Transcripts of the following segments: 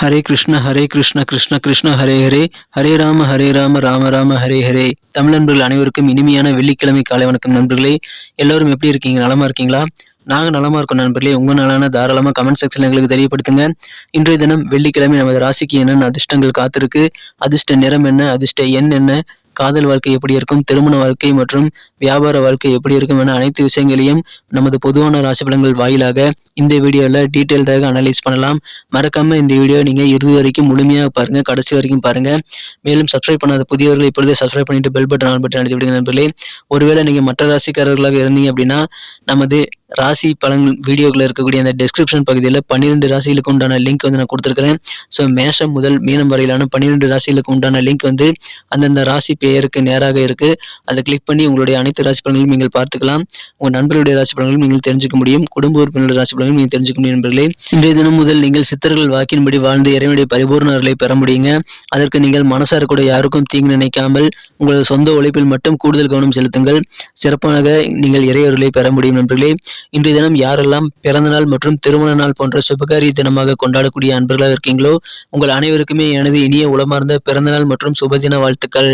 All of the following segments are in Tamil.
ஹரே கிருஷ்ண ஹரே கிருஷ்ண கிருஷ்ண கிருஷ்ண ஹரே ஹரே. ஹரே ராம ஹரே ராம ராம ராம ஹரே ஹரே. தமிழ் நண்பர்கள் அனைவருக்கும் இனிமையான வெள்ளிக்கிழமை காலை வணக்கம் நண்பர்களே. எல்லாரும் எப்படி இருக்கீங்க? நலமா இருக்கீங்களா? நாங்கள் நலமா இருக்கோம் நண்பர்களே. உங்க நாளான தாராளமா கமெண்ட் செக்ஷன்ல எங்களுக்கு தெரியப்படுத்துங்க. இன்றைய தினம் வெள்ளிக்கிழமை நமது ராசிக்கு என்னென்ன அதிர்ஷ்டங்கள் காத்திருக்கு? அதிர்ஷ்ட நிறம் என்ன? அதிர்ஷ்ட எண் என்ன? காதல் வாழ்க்கை எப்படி இருக்கும் திருமண வாழ்க்கை மற்றும் வியாபார வாழ்க்கை எப்படி இருக்கும் என அனைத்து விஷயங்களையும் நமது பொதுவான ராசி பலன்கள் வாயிலாக இந்த வீடியோவில் டீட்டெயில்டாக அனலைஸ் பண்ணலாம். மறக்காமல் இந்த வீடியோ நீங்கள் இறுதி வரைக்கும் முழுமையாக பாருங்க கடைசி வரைக்கும் பாருங்கள் மேலும் சப்ஸ்கிரைப் பண்ணாத புதியவர்கள் இப்பொழுதே சப்ஸ்கிரைப் பண்ணிட்டு பெல் பட்டன் ஆன் பட்டன் அழுத்தி விடுங்க நண்பர்களே. ஒருவேளை நீங்கள் மற்ற ராசிக்காரர்களாக இருந்தீங்க அப்படின்னா நமது ராசி பழங்கள் வீடியோக்குள்ள இருக்கக்கூடிய அந்த டெஸ்கிரிப்ஷன் பகுதியில் பன்னிரெண்டு ராசிகளுக்கு உண்டான லிங்க் வந்து நான் கொடுத்துருக்கிறேன். ஸோ மேஷம் முதல் மீனம் வரையிலான பன்னிரெண்டு ராசிகளுக்கு உண்டான லிங்க் வந்து அந்தந்த ராசி பெயருக்கு நேராக இருக்கு. அதை கிளிக் பண்ணி உங்களுடைய அனைத்து ராசி பலன்களையும் நீங்கள் பார்த்துக்கலாம். உங்கள் நண்பர்களுடைய ராசி பலன்களும் நீங்கள் தெரிஞ்சுக்க முடியும். குடும்ப உறுப்பினருடைய ராசி பலன்களும் நீங்கள் தெரிஞ்சுக்க முடியும் நண்பர்களே. இன்றைய தினம் முதல் நீங்கள் சித்தர்கள் வாக்கின்படி வாழ்ந்து இறைவனுடைய பரிபூர்ண அருளை பெற முடியுங்க. அதற்கு நீங்கள் மனசார கூட யாருக்கும் தீங்கு நினைக்காமல் உங்களது சொந்த உழைப்பில் மட்டும் கூடுதல் கவனம் செலுத்துங்கள். சிறப்பாக நீங்கள் இறையருளை பெற முடியும் நண்பர்களே. இன்றைய தினம் யாரெல்லாம் பிறந்த நாள் மற்றும் திருமண நாள் போன்ற சுபகாரிய தினமாக கொண்டாடக்கூடிய அன்பர்களாக இருக்கீங்களோ உங்கள் அனைவருக்குமே எனது இனிய உளமார்ந்த பிறந்தநாள் மற்றும் சுபதின வாழ்த்துக்கள்.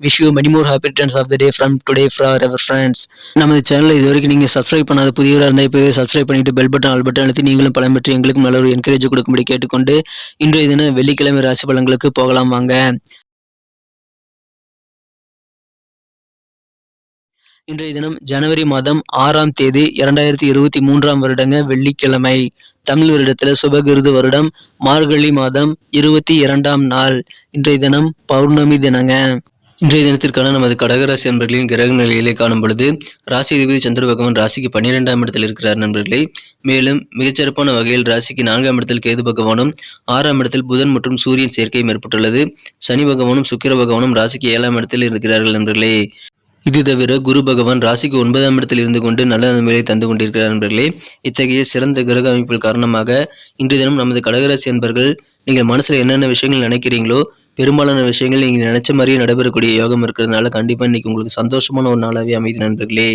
Wish you many more happy returns of the day from today forever friends நமது சேனலை இது வரைக்கும் நீங்கள் சப்ஸ்கிரைப் பண்ணாத புதியவராக இருந்தால் இப்போவே சப்ஸ்கிரைப் பண்ணிட்டு பெல் பட்டன் ஆல் பட்டன் அழுத்தி நீங்களும் பலம் பெற்று எங்களுக்கும் நல்ல ஒரு என்கரேஜ் கொடுக்கும்படி கேட்டுக்கொண்டு இன்றைய தினம் வெள்ளிக்கிழமை ராசி பலன்களுக்கு போகலாம் வாங்க. இன்றைய தினம் ஜனவரி மாதம் ஆறாம் தேதி இரண்டாயிரத்தி இருபத்தி மூன்றாம் வருடங்க வெள்ளிக்கிழமை. தமிழ் வருடத்துல சுபகிருது வருடம் மார்கழி மாதம் இருபத்தி இரண்டாம் நாள். இன்றைய தினம் பௌர்ணமி தினங்க. இன்றைய தினத்திற்கான நமது கடகராசி நண்பர்களின் கிரக நிலையிலே காணும் பொழுது ராசி அதிபதி சந்திர பகவான் ராசிக்கு பன்னிரெண்டாம் இடத்தில் இருக்கிறார் நண்பர்களே. மேலும் மிகச்சிறப்பான வகையில் ராசிக்கு நான்காம் இடத்தில் கேது பகவானும் ஆறாம் இடத்தில் புதன் மற்றும் சூரியன் சேர்க்கையும் ஏற்பட்டுள்ளது. சனி பகவானும் சுக்கிர பகவானும் ராசிக்கு ஏழாம் இடத்தில் இருக்கிறார்கள் நண்பர்களே. இது தவிர குரு பகவான் ராசிக்கு ஒன்பதாம் இடத்தில் இருந்து கொண்டு நல்ல நன்மைகளை தந்து கொண்டிருக்கிறார் நண்பர்களே. இத்தகைய சிறந்த கிரக அமைப்பில் காரணமாக இன்று தினம் நமது கடகராசி நண்பர்கள் நீங்கள் மனசில் என்னென்ன விஷயங்கள் நினைக்கிறீங்களோ பெரும்பாலான விஷயங்கள் நீங்கள் நினைச்ச மாதிரியே நடைபெறக்கூடிய யோகம் இருக்கிறதுனால கண்டிப்பாக இன்னைக்கு உங்களுக்கு சந்தோஷமான ஒரு நாளாகவே அமைதி நண்பர்களே.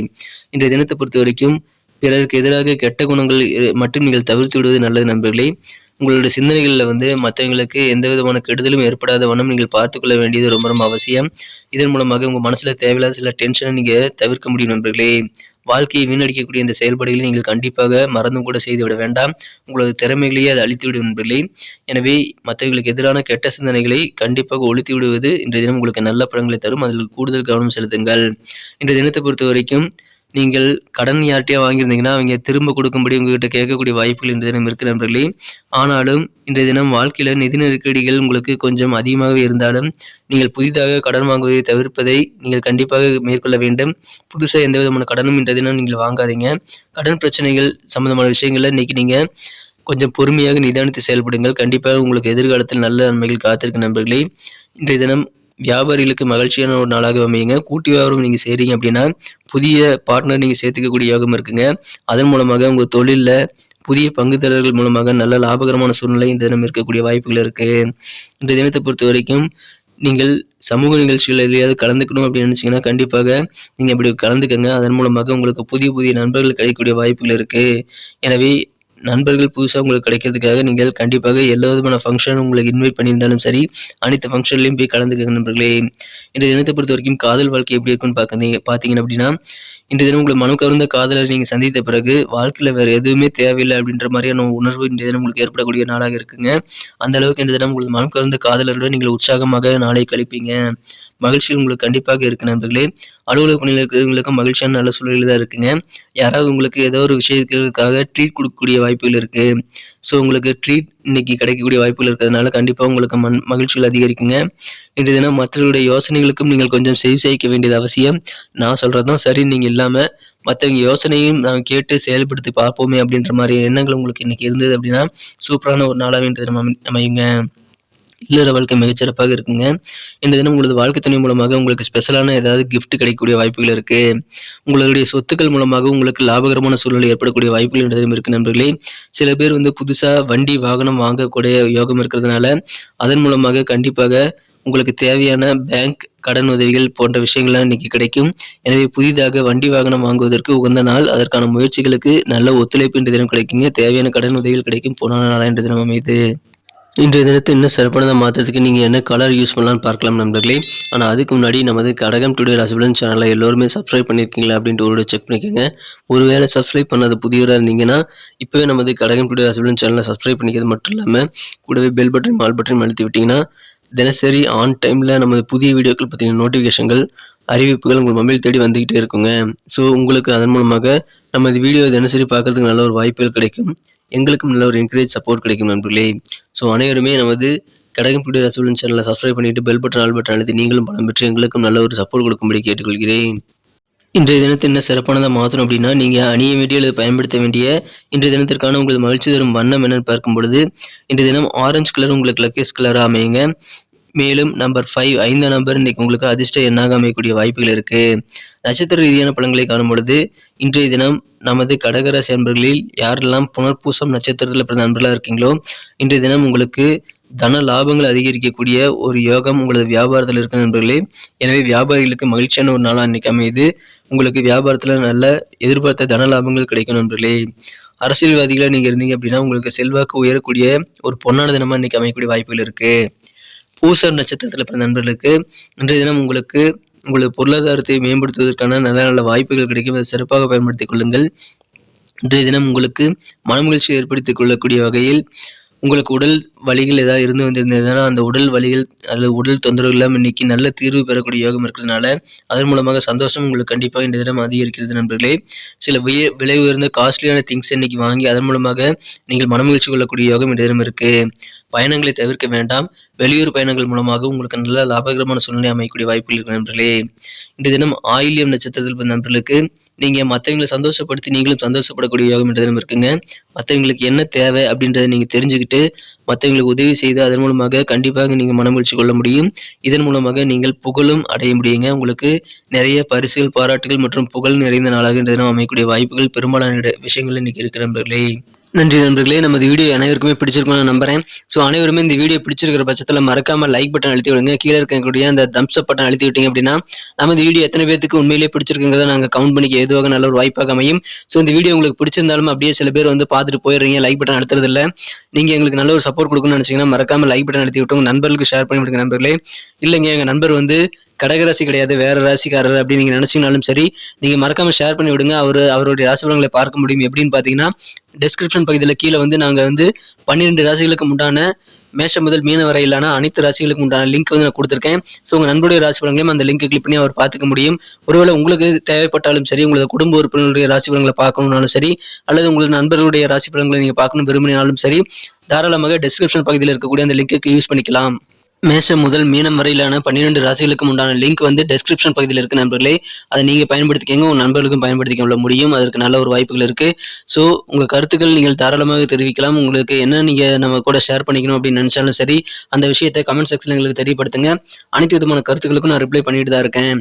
இன்றைய தினத்தை பொறுத்த வரைக்கும் பிறருக்கு எதிராக கெட்ட குணங்கள் மட்டும் நீங்கள் தவிர்த்து விடுவது நல்லது நண்பர்களே. உங்களுடைய சிந்தனைகளில் வந்து மற்றவங்களுக்கு எந்த விதமான கெடுதலும் ஏற்படாத வண்ணம் நீங்கள் பார்த்துக்கொள்ள வேண்டியது ரொம்ப ரொம்ப அவசியம். இதன் மூலமாக உங்கள் மனசில் தேவையில்லாத சில டென்ஷனை நீங்கள் தவிர்க்க முடியும் நண்பர்களே. வாழ்க்கையை வீணடிக்கக்கூடிய இந்த செயல்பாடுகளை நீங்கள் கண்டிப்பாக மறந்தும் கூட செய்துவிட வேண்டாம். உங்களது திறமைகளையே அது அழித்துவிடும் என்பதில்லை. எனவே மற்றவர்களுக்கு எதிரான கெட்ட சிந்தனைகளை கண்டிப்பாக ஒழித்து விடுவது இன்றைய தினம் உங்களுக்கு நல்ல பலன்களை தரும். அதில் கூடுதல் கவனம் செலுத்துங்கள். இன்றைய தினத்தை பொறுத்த வரைக்கும் நீங்கள் கடன் யார்கிட்டயா வாங்கியிருந்தீங்கன்னா அவங்க திரும்ப கொடுக்கும்படி உங்ககிட்ட கேட்கக்கூடிய வாய்ப்புகள் இந்த தினம் இருக்கு நண்பர்களே. ஆனாலும் இன்றைய தினம் வாழ்க்கையில் நிதி நெருக்கடிகள் உங்களுக்கு கொஞ்சம் அதிகமாகவே இருந்தாலும் நீங்கள் புதிதாக கடன் வாங்குவதை தவிர்ப்பதை நீங்கள் கண்டிப்பாக மேற்கொள்ள வேண்டும். புதுசாக எந்த விதமான கடனும் இன்றைய தினம் நீங்கள் வாங்காதீங்க. கடன் பிரச்சனைகள் சம்மந்தமான விஷயங்களில் இன்னைக்கு நீங்கள் கொஞ்சம் பொறுமையாக நிதானித்து செயல்படுங்கள். கண்டிப்பாக உங்களுக்கு எதிர்காலத்தில் நல்ல நன்மைகள் காத்திருக்கு நண்பர்களே. இன்றைய தினம் வியாபாரிகளுக்கு மகிழ்ச்சியான ஒரு நாளாக அமையுங்க. கூட்டு வியாபாரம் நீங்கள் செய்கிறீங்க அப்படின்னா புதிய பார்ட்னர் நீங்கள் சேர்த்துக்கக்கூடிய யோகம் இருக்குங்க. அதன் மூலமாக உங்கள் தொழிலில் புதிய பங்குதாரர்கள் மூலமாக நல்ல லாபகரமான சூழ்நிலை இந்த தினம் இருக்கக்கூடிய வாய்ப்புகள் இருக்குது இந்த தினத்தை பொறுத்த வரைக்கும் நீங்கள் சமூக நிகழ்ச்சிகள் எதையாவது கலந்துக்கணும் அப்படின்னு நினச்சிங்கன்னா கண்டிப்பாக நீங்கள் அப்படி கலந்துக்கங்க. அதன் மூலமாக உங்களுக்கு புதிய புதிய நண்பர்கள் கிடைக்கக்கூடிய வாய்ப்புகள் இருக்குது எனவே நண்பர்கள் புதுசாக உங்களுக்கு கிடைக்கிறதுக்காக நீங்கள் கண்டிப்பாக எல்லா விதமான ஃபங்க்ஷன் உங்களுக்கு இன்வைட் பண்ணியிருந்தாலும் சரி அனைத்து ஃபங்க்ஷன்லையும் போய் கலந்துக்கங்க நண்பர்களே. இந்த தினத்தை பொறுத்த வரைக்கும் காதல் வாழ்க்கை எப்படி இருக்குன்னு பார்க்குறீங்க பார்த்தீங்க அப்படின்னா இந்த தினம் உங்களை மனம் கவர்ந்த காதலர் நீங்கள் சந்தித்த பிறகு வாழ்க்கையில் வேறு எதுவுமே தேவையில்லை அப்படின்ற மாதிரியான உணர்வு இன்றைய தினம் உங்களுக்கு ஏற்படக்கூடிய நாளாக இருக்குங்க. அந்த அளவுக்கு இன்று தினம் உங்களுக்கு மனம் கவர்ந்த காதலருடன் நீங்கள் உற்சாகமாக நாளை கழிப்பீங்க. மகிழ்ச்சி உங்களுக்கு கண்டிப்பாக இருக்கு நண்பர்களே. அலுவலக பணியில் இருக்கிறவங்களுக்கும் மகிழ்ச்சியான நல்ல சூழ்நிலை தான் இருக்குங்க. யாராவது உங்களுக்கு ஏதோ ஒரு விஷயத்திற்காக ட்ரீட் கொடுக்கக்கூடிய வாய்ப்புகள் இருக்கு. ஸோ உங்களுக்கு ட்ரீட் இன்னைக்கு கிடைக்கக்கூடிய வாய்ப்புகள் இருக்கிறதுனால கண்டிப்பாக உங்களுக்கு மண் மகிழ்ச்சிகள் அதிகரிக்குங்க. இன்றைய தினம் மற்றவருடைய யோசனைகளுக்கும் நீங்கள் கொஞ்சம் செவி செய்ய வேண்டியது அவசியம். நான் சொல்கிறது தான் சரி நீங்கள் இல்லாமல் மற்றவங்க யோசனையும் நாங்கள் கேட்டு செயல்படுத்தி பார்ப்போமே அப்படின்ற மாதிரி எண்ணங்கள் உங்களுக்கு இன்னைக்கு இருந்தது அப்படின்னா சூப்பரான ஒரு நாளாக வேண்டியது நம்ம அமையுங்க. இல்லற வாழ்க்கை மிகச்சிறப்பாக இருக்குங்க. இந்த தினம் உங்களது வாழ்க்கை துணை மூலமாக உங்களுக்கு ஸ்பெஷலான ஏதாவது கிஃப்ட் கிடைக்கக்கூடிய வாய்ப்புகள் இருக்கு. உங்களுடைய சொத்துக்கள் மூலமாக உங்களுக்கு லாபகரமான சூழ்நிலை ஏற்படக்கூடிய வாய்ப்புகள் இந்த தினம் இருக்கு நண்பர்களே. சில பேர் வந்து புதுசா வண்டி வாகனம் வாங்கக்கூடிய யோகம் இருக்கிறதுனால அதன் மூலமாக கண்டிப்பாக உங்களுக்கு தேவையான பேங்க் கடன் உதவிகள் போன்ற விஷயங்கள்லாம் இன்னைக்கு கிடைக்கும். எனவே புதிதாக வண்டி வாகனம் வாங்குவதற்கு உகந்த நாள். அதற்கான முயற்சிகளுக்கு நல்ல ஒத்துழைப்பு இன்று தினம் கிடைக்குங்க. தேவையான கடன் உதவிகள் கிடைக்கும். போன நாள் இன்று தினம் அமைது. இன்றைய தினத்தை இன்னும் சிறப்பானதை மாற்றத்துக்கு நீங்கள் என்ன கலர் யூஸ் பண்ணலாம்னு பார்க்கலாம் நண்பர்களே. ஆனால் அதுக்கு முன்னாடி நமது கடகம் டுடே ராசிபலன் சேனலை எல்லோருமே சப்ஸ்கிரைப் பண்ணியிருக்கீங்களா அப்படின்ட்டு ஒரு செக் பண்ணிக்கோங்க. ஒருவேளை சப்ஸ்கிரைப் பண்ணாத புதியவராக இருந்தீங்கன்னா இப்போவே நமது கடகம் டுடே ராசிபலன் சேனலை சப்ஸ்கிரைப் பண்ணிக்கிறது மட்டும் இல்லாமல் கூடவே பெல் பட்டன் மால் பட்டன் அழுத்தி விட்டிங்கன்னா தினசரி ஆன் டைமில் நமது புதிய வீடியோக்கள் பற்றின நோட்டிஃபிகேஷன்கள் அறிவிப்புகள் உங்கள் மொபைல் தேடி வந்துக்கிட்டே இருக்குங்க. ஸோ உங்களுக்கு அதன் மூலமாக நமது வீடியோ தினசரி பார்க்கறதுக்கு நல்ல ஒரு வாய்ப்புகள் கிடைக்கும். எங்களுக்கும் நல்ல ஒரு என்கரேஜ் சப்போர்ட் கிடைக்கும் நண்பர்களே. ஸோ அனைவருமே நமது கடகம் பிடி ரசூலன் சேனலை சப்ஸ்கிரைப் பண்ணிட்டு பெல் பட்டன் ஆல் பட்டன் அழுத்தி நீங்களும் பணம் பெற்று எங்களுக்கும் நல்ல ஒரு சப்போர்ட் கொடுக்கும்படி கேட்டுக்கொள்கிறேன். இன்றைய தினத்தை என்ன சிறப்பானதாக மாற்றணும் அப்படின்னா நீங்கள் அணிய வேண்டிய அல்லது பயன்படுத்த வேண்டிய இன்றைய தினத்திற்கான உங்களுக்கு மகிழ்ச்சி தரும் வண்ணம் என்னன்னு பார்க்கும் பொழுது இன்றைய தினம் ஆரஞ்சு கலர் உங்களுக்கு லக்கேஸ் கலராக அமையுங்க. மேலும் நம்பர் ஃபைவ் ஐந்து நம்பர் இன்னைக்கு உங்களுக்கு அதிர்ஷ்ட எண்ணாக அமையக்கூடிய வாய்ப்புகள் இருக்கு. நட்சத்திர ரீதியான பலன்களை காணும் பொழுது இன்றைய தினம் நமது கடகராசி அன்பர்களில் யாரெல்லாம் புனர்பூசம் நட்சத்திரத்தில் பிறந்த நண்பர்களாக இருக்கீங்களோ இன்றைய தினம் உங்களுக்கு தன லாபங்கள் அதிகரிக்கக்கூடிய ஒரு யோகம் உங்களது வியாபாரத்தில் இருக்க நண்பர்களே. எனவே வியாபாரிகளுக்கு மகிழ்ச்சியான ஒரு நாளாக இன்னைக்கு அமையுது. உங்களுக்கு வியாபாரத்தில் நல்ல எதிர்பார்த்த தன லாபங்கள் கிடைக்கும் நண்பர்களே. அரசியல்வாதிகளாக நீங்கள் இருந்தீங்க அப்படின்னா உங்களுக்கு செல்வாக்கு உயரக்கூடிய ஒரு பொன்னான தினமாக இன்னைக்கு அமையக்கூடிய வாய்ப்புகள் இருக்குது பூசர் நட்சத்திரத்தில் பிறந்த நண்பர்களுக்கு இன்றைய தினம் உங்களுக்கு உங்களது பொருளாதாரத்தை மேம்படுத்துவதற்கான நல்ல நல்ல வாய்ப்புகள் கிடைக்கும். அதை சிறப்பாக பயன்படுத்திக் கொள்ளுங்கள். இன்றைய தினம் உங்களுக்கு மனமகிழ்ச்சி ஏற்படுத்திக் கொள்ளக்கூடிய வகையில் உங்களுக்கு உடல் வலிகள் ஏதாவது இருந்து வந்திருந்ததுன்னா அந்த உடல் வலிகள் அல்லது உடல் தொந்தரவு இல்லாமல் இன்னைக்கு நல்ல தீர்வு பெறக்கூடிய யோகம் இருக்கிறதுனால அதன் மூலமாக சந்தோஷம் உங்களுக்கு கண்டிப்பாக இந்த தினம் அதிகரிக்கிறது நண்பர்களே. சில விய விலை உயர்ந்த காஸ்ட்லியான திங்ஸ் இன்னைக்கு வாங்கி அதன் மூலமாக நீங்கள் மனமகிழ்ச்சி கொள்ளக்கூடிய யோகம் இந்த தினம் இருக்குது பயணங்களை தவிர்க்க வேண்டாம். வெளியூர் பயணங்கள் மூலமாக உங்களுக்கு நல்ல லாபகரமான சூழ்நிலை அமையக்கூடிய வாய்ப்புகள் இருக்கு நண்பர்களே. இந்த தினம் ஆயில்யம் நட்சத்திரத்தில் பிறந்த நண்பர்களுக்கு நீங்க மற்றவங்களை சந்தோஷப்படுத்தி நீங்களும் சந்தோஷப்படக்கூடிய யோகம் இந்த தினம் இருக்குங்க. மற்றவங்களுக்கு என்ன தேவை அப்படின்றத நீங்க தெரிஞ்சுக்கிட்டு மற்றவங்களுக்கு உதவி செய்து அதன் மூலமாக கண்டிப்பாக நீங்கள் மனமகிழ்ச்சி கொள்ள முடியும். இதன் மூலமாக நீங்கள் புகழும் அடைய முடியுங்க. உங்களுக்கு நிறைய பரிசுகள் பாராட்டுகள் மற்றும் புகழ் நிறைந்த நாளாக இன்றைய தினம் அமையக்கூடிய வாய்ப்புகள் பெரும்பாலான விஷயங்கள் இன்னைக்கு இருக்கிற நண்பர்களே. நன்றி நண்பர்களே. நமது வீடியோ அனைவருக்குமே பிடிச்சிருக்கும்னு நான் நம்புறேன். ஸோ அனைவருமே இந்த வீடியோ பிடிச்சிருக்கிற பட்சத்தில் மறக்காம லைக் பட்டன் அழுத்தி விடுங்க. கீழே இருக்கக்கூடிய அந்த தம்ஸ் அப் பட்டன் அழுத்தி விட்டீங்க அப்படின்னா நமது வீடியோ எத்தனை பேருக்கு உண்மையிலேயே பிடிச்சிருக்குங்கிறத நாங்கள் கவுண்ட் பண்ணிக்க எதுவாக நல்ல ஒரு வாய்ப்பாக அமையும். ஸோ இந்த வீடியோ உங்களுக்கு பிடிச்சிருந்தாலும் அப்படியே சில பேர் வந்து பார்த்துட்டு போயிடுறீங்க. லைக் பட்டன் அழுத்துறது இல்லை நீங்கள் எங்களுக்கு நல்ல ஒரு சப்போர்ட் கொடுக்கணும்னு நினச்சிங்கன்னா மறக்காம லைக் பட்டன் அழுத்தி விட்டு நண்பர்களுக்கு ஷேர் பண்ணி விடுங்க நண்பர்களே. இல்லைங்க எங்கள் நண்பர் வந்து கடகராசி கிடையாது வேற ராசிக்காரர் அப்படின்னு நீங்க நினைச்சீங்கனாலும் சரி நீங்க மறக்காம ஷேர் பண்ணி விடுங்க. அவர் அவருடைய ராசிபலங்களை பார்க்க முடியும். எப்படின்னு பாத்தீங்கன்னா டிஸ்கிரிப்ஷன் பகுதியில் கீழே வந்து நாங்க வந்து பன்னிரெண்டு ராசிகளுக்கு உண்டான மேஷம் முதல் மீன வரையிலான அனைத்து ராசிகளுக்கு உண்டான லிங்க் வந்து நான் கொடுத்துருக்கேன். ஸோ உங்கள் நண்பருடைய ராசி பலங்களையும் அந்த லிங்க் கிளிக் பண்ணி அவர் பார்த்துக்க முடியும். ஒருவேளை உங்களுக்கு தேவைப்பட்டாலும் சரி உங்களது குடும்ப உறுப்பினருடைய ராசி பலங்களை பார்க்கணும்னாலும் சரி அல்லது உங்களது நண்பர்களுடைய ராசி பலங்களை நீங்கள் பார்க்கணும் விரும்பினாலும் சரி தாராளமாக டிஸ்கிரிப்ஷன் பகுதியில் இருக்கக்கூடிய அந்த லிங்க்கு யூஸ் பண்ணிக்கலாம். மேஷம் முதல் மீனம் வரையிலான பன்னிரெண்டு ராசிகளுக்கும் உண்டான லிங்க் வந்து டெஸ்கிரிப்ஷன் பகுதியில் இருக்க நண்பர்களே. அதை நீங்கள் பயன்படுத்திக்கங்க உங்கள் நண்பர்களுக்கும் பயன்படுத்திக்க முடியும். அதற்கு நல்ல ஒரு வாய்ப்புகள் இருக்குது ஸோ உங்கள் கருத்துக்கள் நீங்கள் தாராளமாக தெரிவிக்கலாம். உங்களுக்கு என்ன நீங்கள் நம்ம கூட ஷேர் பண்ணிக்கணும் அப்படின்னு நினச்சாலும் சரி அந்த விஷயத்தை கமெண்ட் செக்ஷன் எங்களுக்கு தெரியப்படுத்துங்க. அனைத்து விதமான கருத்துக்களுக்கும் நான் ரிப்ளை பண்ணிட்டு தான் இருக்கேன்.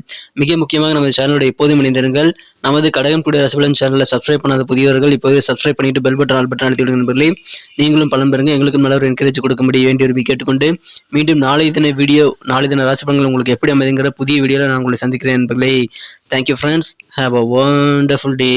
மிக முக்கியமாக நமது சேனலுடைய எப்போதும் இணைந்திருங்கள். நமது கடகம் கூடிய ரசபலன் சேனலில் சப்ஸ்கிரைப் பண்ணாத புதியவர்கள் இப்போதே சப்ஸ்கிரைப் பண்ணிட்டு பெல் பட்டன் ஆல் பட்டன் அழுத்தி விடுங்க நண்பர்களே. நீங்களும் பலன் பெறுங்க. எங்களுக்கும் நல்ல ஒரு என்கரேஜ் கொடுக்கும்படி வேண்டிய ஒரு கேட்டுக்கொண்டு மீண்டும் நாளை தின வீடியோ நாளை தின ராசி பலன்கள் உங்களுக்கு எப்படி அமைதுங்கிற புதிய வீடியோவில் நான் உங்களை சந்திக்கிறேன் நண்பர்களே thank you friends have a wonderful day